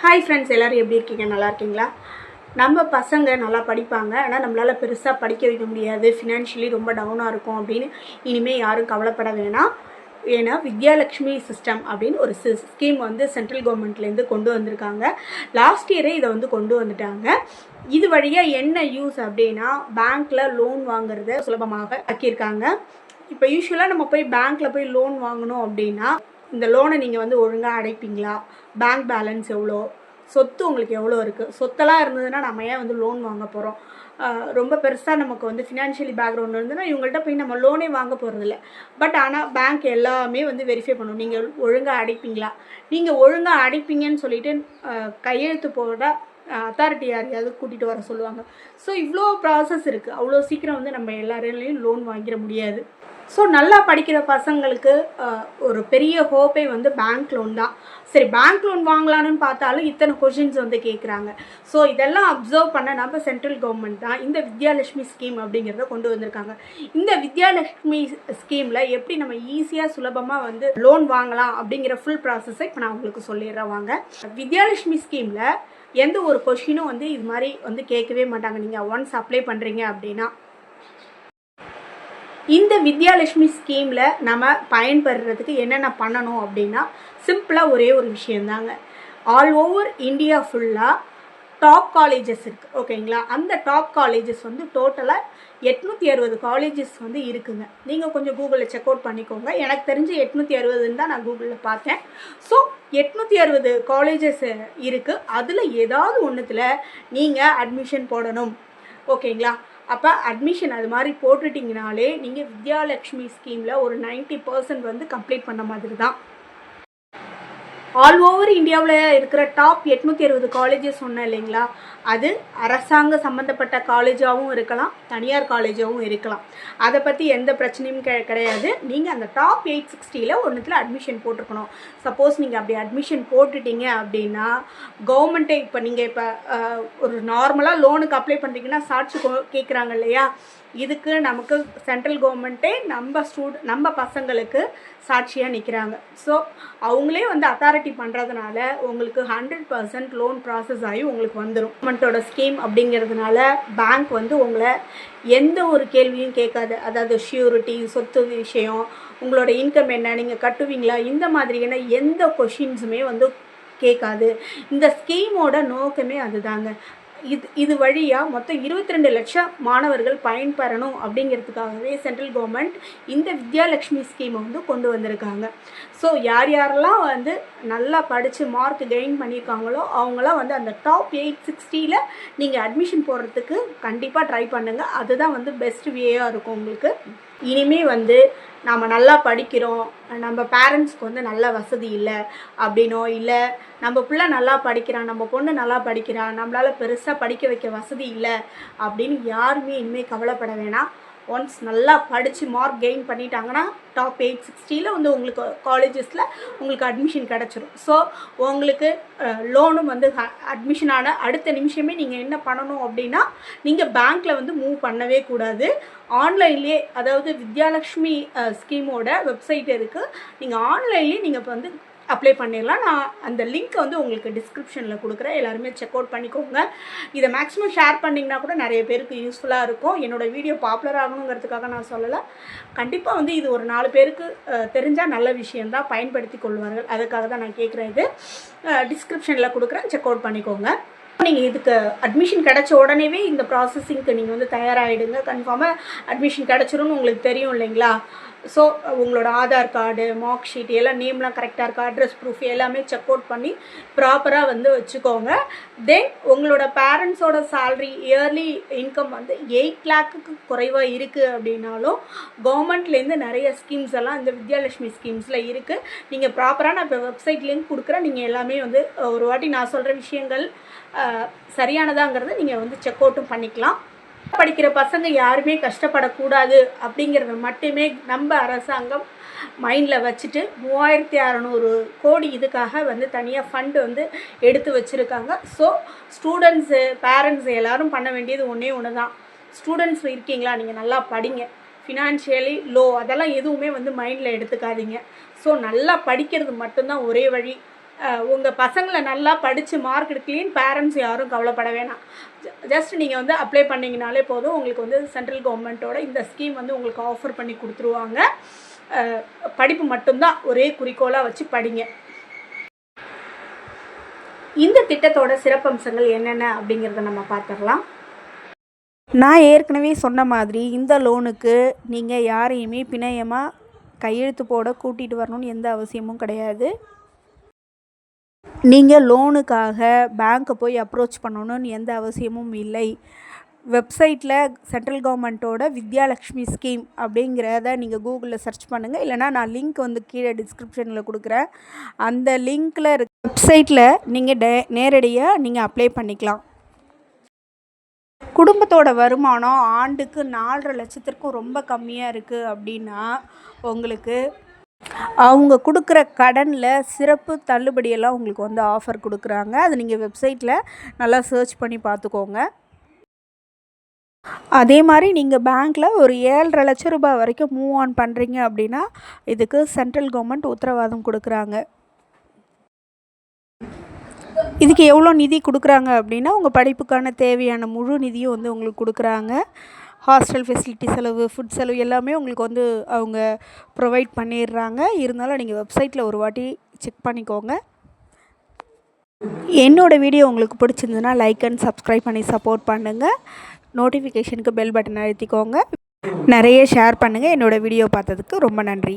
Hi friends எல்லோரும் எப்படி இருக்கீங்க? நல்லா இருக்கீங்களா? நம்ம பசங்க நல்லா படிப்பாங்க. ஆனால் நம்மளால் பெருசாக படிக்க வைக்க முடியாது. ஃபினான்ஷியலி ரொம்ப டவுனாக இருக்கும் அப்படின்னு இனிமேல் யாரும் கவலைப்பட வேணாம். ஏன்னா வித்யாலட்சுமி சிஸ்டம் அப்படின்னு ஒரு ஸ்கீம் வந்து சென்ட்ரல் கவர்மெண்ட்லேருந்து கொண்டு வந்திருக்காங்க. லாஸ்ட் இயரே இதை வந்து கொண்டு வந்துட்டாங்க. இது வழியாக என்ன யூஸ் அப்படின்னா பேங்க்கில் லோன் வாங்குறத சுலபமாக ஆக்கியிருக்காங்க. இப்போ யூஸ்வலாக நம்ம போய் பேங்க்கில் போய் லோன் வாங்கணும் அப்படின்னா இந்த லோனை நீங்கள் வந்து ஒழுங்காக அடைப்பீங்களா? பேங்க் பேலன்ஸ் எவ்வளோ? சொத்து உங்களுக்கு எவ்வளோ இருக்குது சொத்தெல்லாம் இருந்ததுன்னா நம்ம ஏன் வந்து லோன் வாங்க போகிறோம் ரொம்ப பெருசாக நமக்கு வந்து ஃபினான்ஷியலி பேக்ரவுண்ட் இருந்ததுன்னா இவங்கள்ட்ட போய் நம்ம லோனே வாங்க போகிறதில்ல பட் ஆனால் பேங்க் எல்லாமே வந்து வெரிஃபை பண்ணும். நீங்கள் ஒழுங்காக அடைப்பீங்களா? நீங்கள் ஒழுங்காக அடைப்பீங்கன்னு சொல்லிட்டு கையெழுத்து போட அத்தாரிட்டி யாரையாவது கூட்டிகிட்டு வர சொல்லுவாங்க. ஸோ இவ்வளோ ப்ராசஸ் இருக்குது அவ்வளோ சீக்கிரம் வந்து நம்ம எல்லாரையும் லோன் வாங்கிட முடியாது. ஸோ நல்லா படிக்கிற பசங்களுக்கு ஒரு பெரிய ஹோப்பே வந்து பேங்க் லோன் தான். சரி பேங்க் லோன் வாங்கலான்னு பார்த்தாலும் இத்தனை கொஷின்ஸ் வந்து கேட்குறாங்க ஸோ இதெல்லாம் அப்சர்வ் பண்ண நம்ம சென்ட்ரல் கவர்மெண்ட் தான் இந்த வித்யாலட்சுமி ஸ்கீம் அப்படிங்கிறத கொண்டு வந்திருக்காங்க. இந்த வித்யாலட்சுமி ஸ்கீமில் எப்படி நம்ம ஈஸியாக சுலபமாக வந்து லோன் வாங்கலாம் அப்படிங்கிற ஃபுல் ப்ராசஸை இப்போ நான் உங்களுக்கு சொல்லிடுறேன் வாங்க. வித்யாலட்சுமி ஸ்கீமில் எந்த ஒரு கொஷினும் வந்து இது மாதிரி வந்து கேட்கவே மாட்டாங்க. நீங்கள் ஒன்ஸ் அப்ளை பண்ணுறீங்க அப்படின்னா. இந்த வித்யாலட்சுமி ஸ்கீமில் நம்ம பயன்பெறதுக்கு என்னென்ன பண்ணணும் அப்படின்னா சிம்பிளாக ஒரே ஒரு விஷயந்தாங்க. ஆல் ஓவர் இந்தியா ஃபுல்லாக டாப் காலேஜஸ் இருக்குது ஓகேங்களா? அந்த டாப் காலேஜஸ் வந்து டோட்டலாக எட்நூற்றி அறுபது காலேஜஸ் வந்து இருக்குங்க. நீங்கள் கொஞ்சம் கூகுளில் செக் அவுட் பண்ணிக்கோங்க. எனக்கு தெரிஞ்சு எட்நூற்றி அறுபதுன்னு தான் நான் கூகுளில் பார்த்தேன். ஸோ எட்நூற்றி அறுபது காலேஜஸ் இருக்குது அதில் ஏதாவது ஒன்றுத்தில் நீங்கள் அட்மிஷன் போடணும் ஓகேங்களா? அப்போ அட்மிஷன் அது மாதிரி போட்டுட்டிங்கனாலே நீங்கள் வித்யாலக்ஷ்மி ஸ்கீமில் ஒரு 90% பர்சன்ட் வந்து கம்ப்ளீட் பண்ண மாதிரி தான் ஆல் ஓவர் இந்தியாவில் இருக்கிற டாப் எட்நூற்றி அறுபது காலேஜஸ் சொன்னேன் இல்லைங்களா? அது அரசாங்க சம்மந்தப்பட்ட காலேஜாகவும் இருக்கலாம் தனியார் காலேஜாகவும் இருக்கலாம். அதை பற்றி எந்த பிரச்சனையும் கி கிடையாது. நீங்கள் அந்த டாப் எயிட் சிக்ஸ்டியில் ஒன்றுத்தில் அட்மிஷன் போட்டிருக்கணும். சப்போஸ் நீங்கள் அப்படி அட்மிஷன் போட்டுட்டீங்க அப்படின்னா கவர்மெண்ட்டே இப்போ நீங்கள் இப்போ ஒரு நார்மலாக லோனுக்கு அப்ளை பண்ணுறீங்கன்னா சாட்சி கேட்குறாங்க இல்லையா? இதுக்கு நமக்கு சென்ட்ரல் கவர்மெண்ட்டே நம்ம ஸ்டூட் நம்ம பசங்களுக்கு சாட்சியாக நிற்கிறாங்க ஸோ அவங்களே வந்து அத்தாரிட்டி பண்ணுறதுனால உங்களுக்கு ஹண்ட்ரட் பர்சன்ட் லோன் ப்ராசஸ் ஆகி உங்களுக்கு வந்துடும் கவர்மெண்ட்டோட ஸ்கீம் அப்படிங்கிறதுனால பேங்க் வந்து உங்களை எந்த ஒரு கேள்வியும் கேட்காது. அதாவது ஷியூரிட்டி சொத்து விஷயம் உங்களோட இன்கம் என்ன நீங்கள் கட்டுவீங்களா இந்த மாதிரியான எந்த கொஷின்ஸுமே வந்து கேட்காது. இந்த ஸ்கீமோட நோக்கமே அதுதாங்க. இது இது வழியாக மொத்தம் இருபத்தி ரெண்டு லட்சம் மாணவர்கள் பயன்பெறணும் அப்படிங்கிறதுக்காகவே சென்ட்ரல் கவர்மெண்ட் இந்த வித்யாலட்சுமி ஸ்கீமை வந்து கொண்டு வந்திருக்காங்க. ஸோ யார் யாரெல்லாம் வந்து நல்லா படித்து மார்க் கெயின் பண்ணியிருக்காங்களோ அவங்களாம் வந்து அந்த டாப் எயிட் சிக்ஸ்டியில் நீங்கள் அட்மிஷன் போடுறதுக்கு கண்டிப்பாக ட்ரை பண்ணுங்கள் அதுதான் வந்து பெஸ்ட் வேயாக இருக்கும் உங்களுக்கு. இனிமே வந்து நாம் நல்லா படிக்கிறோம். நம்ம பேரண்ட்ஸ்க்கு வந்து நல்ல வசதி இல்லை அப்படின்னோ இல்லை நம்ம பிள்ளை நல்லா படிக்கிறான் நம்ம பொண்ணு நல்லா படிக்கிறான் நம்மளால் பெருசாக படிக்க வைக்க வசதி இல்லை அப்படின்னு யாருமே இனிமேல் கவலைப்பட வேணாம். ஒன்ஸ் நல்லா படித்து மார்க் கெயின் பண்ணிட்டாங்கன்னா டாப் எயிட் சிக்ஸ்டியில் வந்து உங்களுக்கு காலேஜஸில் உங்களுக்கு அட்மிஷன் கிடச்சிரும். ஸோ உங்களுக்கு லோனும் வந்து அட்மிஷன் ஆன அடுத்த நிமிஷமே நீங்கள் என்ன பண்ணணும் அப்படின்னா நீங்கள் பேங்க்கில் வந்து மூவ் பண்ணவே கூடாது. ஆன்லைன்லேயே அதாவது வித்யாலக்ஷ்மி ஸ்கீமோட வெப்சைட் இருக்குது நீங்கள் ஆன்லைன்லேயே நீங்கள் இப்போ வந்து அப்ளை பண்ணிடலாம். நான் அந்த லிங்க்கை வந்து உங்களுக்கு டிஸ்கிரிப்ஷனில் கொடுக்குறேன். எல்லாருமே செக் அவுட் பண்ணிக்கோங்க. இதை மேக்ஸிமம் ஷேர் பண்ணிங்கன்னா கூட நிறைய பேருக்கு யூஸ்ஃபுல்லாக இருக்கும். என்னோடய வீடியோ பாப்புலர் ஆகணுங்கிறதுக்காக நான் சொல்லலை. கண்டிப்பாக வந்து இது ஒரு நாலு பேருக்கு தெரிஞ்சால் நல்ல விஷயந்தான் பயன்படுத்தி கொள்வார்கள். அதுக்காக தான் நான் கேட்குறேன் இது. டிஸ்கிரிப்ஷனில் கொடுக்குறேன். செக் அவுட் பண்ணிக்கோங்க. நீங்கள் இதுக்கு அட்மிஷன் கிடச்ச உடனேவே இந்த ப்ராசஸிங்க்கு நீங்கள் வந்து தயாராகிடுங்க கன்ஃபார்மாக அட்மிஷன் கிடச்சிரும்னு உங்களுக்கு தெரியும் இல்லைங்களா? ஸோ உங்களோட ஆதார் கார்டு மார்க் ஷீட் எல்லாம் நேம்லாம் கரெக்டாக இருக்கா? அட்ரஸ் ப்ரூஃப் எல்லாமே செக் அவுட் பண்ணி ப்ராப்பராக வந்து வச்சுக்கோங்க. தென் உங்களோட பேரண்ட்ஸோட சேல்ரி இயர்லி இன்கம் வந்து எயிட் லேக்குக்கு குறைவாக இருக்குது அப்படின்னாலும் கவர்மெண்ட்லேருந்து நிறைய ஸ்கீம்ஸ் எல்லாம் இந்த வித்யாலட்சுமி ஸ்கீம்ஸில் இருக்குது நீங்கள் ப்ராப்பராக நான் இப்போ வெப்சைட் லிங்க் கொடுக்குறேன். நீங்கள் எல்லாமே வந்து ஒரு வாட்டி நான் சொல்கிற விஷயங்கள் அஹ், சரியானதாங்கிறத நீங்கள் வந்து செக் அவுட்டும் பண்ணிக்கலாம். படிக்கிற பசங்க யாருமே கஷ்டப்படக்கூடாது அப்படிங்கிறத மட்டுமே நம்ம அரசாங்கம் மைண்டில் வச்சுட்டு மூவாயிரத்தி அறநூறு கோடி இதுக்காக வந்து தனியாக ஃபண்டு வந்து எடுத்து வச்சுருக்காங்க. ஸோ ஸ்டூடெண்ட்ஸு பேரண்ட்ஸ் எல்லோரும் பண்ண வேண்டியது ஒன்றே ஒன்று தான் ஸ்டூடெண்ட்ஸ் இருக்கீங்களா? நீங்கள் நல்லா படிங்க. ஃபினான்ஷியலி லோ அதெல்லாம் எதுவுமே வந்து மைண்டில் எடுத்துக்காதீங்க. ஸோ நல்லா படிக்கிறது மட்டும்தான் ஒரே வழி. உங்கள் பசங்களை நல்லா படித்து மார்க் எடுக்கலின்னு பேரண்ட்ஸ் யாரும் கவலைப்பட வேணாம். ஜஸ்ட் நீங்கள் வந்து அப்ளை பண்ணிங்கனாலே போதும் உங்களுக்கு வந்து சென்ட்ரல் கவர்மெண்ட்டோட இந்த ஸ்கீம் வந்து உங்களுக்கு ஆஃபர் பண்ணி கொடுத்துருவாங்க. படிப்பு மட்டும்தான் ஒரே குறிக்கோளாக வச்சு படிங்க. இந்த திட்டத்தோட சிறப்பம்சங்கள் என்னென்ன அப்படிங்கிறத நம்ம பார்த்துடலாம். நான் ஏற்கனவே சொன்ன மாதிரி இந்த லோனுக்கு நீங்கள் யாரையுமே பிணையமாக கையெழுத்து போட கூட்டிகிட்டு வரணும்னு எந்த அவசியமும் கிடையாது. நீங்கள் லோனுக்காக பேங்க்கை போய் அப்ரோச் பண்ணணும்னு எந்த அவசியமும் இல்லை. வெப்சைட்டில் சென்ட்ரல் கவர்மெண்ட்டோட வித்யாலக்ஷ்மி ஸ்கீம் அப்படிங்கிறத நீங்கள் கூகுளில் சர்ச் பண்ணுங்கள் இல்லைனா நான் லிங்க் வந்து கீழே டிஸ்கிரிப்ஷனில் கொடுக்குறேன். அந்த லிங்க்கில் இருக்க வெப்சைட்டில் நீங்கள் டே நேரடியாக நீங்கள் அப்ளை பண்ணிக்கலாம். குடும்பத்தோட வருமானம் ஆண்டுக்கு நாலரை லட்சத்திற்கும் ரொம்ப கம்மியாக இருக்குது அப்படின்னா உங்களுக்கு அவங்க கொடுக்குற கடனில் சிறப்பு தள்ளுபடியெல்லாம் உங்களுக்கு வந்து ஆஃபர் கொடுக்குறாங்க. அது நீங்கள் வெப்சைட்டில் நல்லா சர்ச் பண்ணி பார்த்துக்கோங்க. அதே மாதிரி நீங்கள் பேங்க்கில் ஒரு ஏழரை லட்ச ரூபாய் வரைக்கும் மூவ் ஆன் பண்ணுறீங்க அப்படின்னா இதுக்கு சென்ட்ரல் கவர்மெண்ட் உத்தரவாதம் கொடுக்குறாங்க. இதுக்கு எவ்வளோ நிதி கொடுக்குறாங்க அப்படின்னா உங்கள் படிப்புக்கான தேவையான முழு நிதியும் வந்து உங்களுக்கு கொடுக்குறாங்க. ஹாஸ்டல் ஃபெசிலிட்டி செலவு ஃபுட் செலவு எல்லாமே உங்களுக்கு வந்து அவங்க ப்ரொவைட் பண்ணிடுறாங்க. இருந்தாலும் நீங்கள் வெப்சைட்டில் ஒரு வாட்டி செக் பண்ணிக்கோங்க. என்னோடய வீடியோ உங்களுக்கு பிடிச்சிருந்ததுன்னா லைக் அண்ட் சப்ஸ்கிரைப் பண்ணி சப்போர்ட் பண்ணுங்கள் நோட்டிஃபிகேஷனுக்கு பெல் பட்டன் அழுத்திக்கோங்க. நிறைய ஷேர் பண்ணுங்கள் என்னோடய வீடியோ பார்த்ததுக்கு ரொம்ப நன்றி.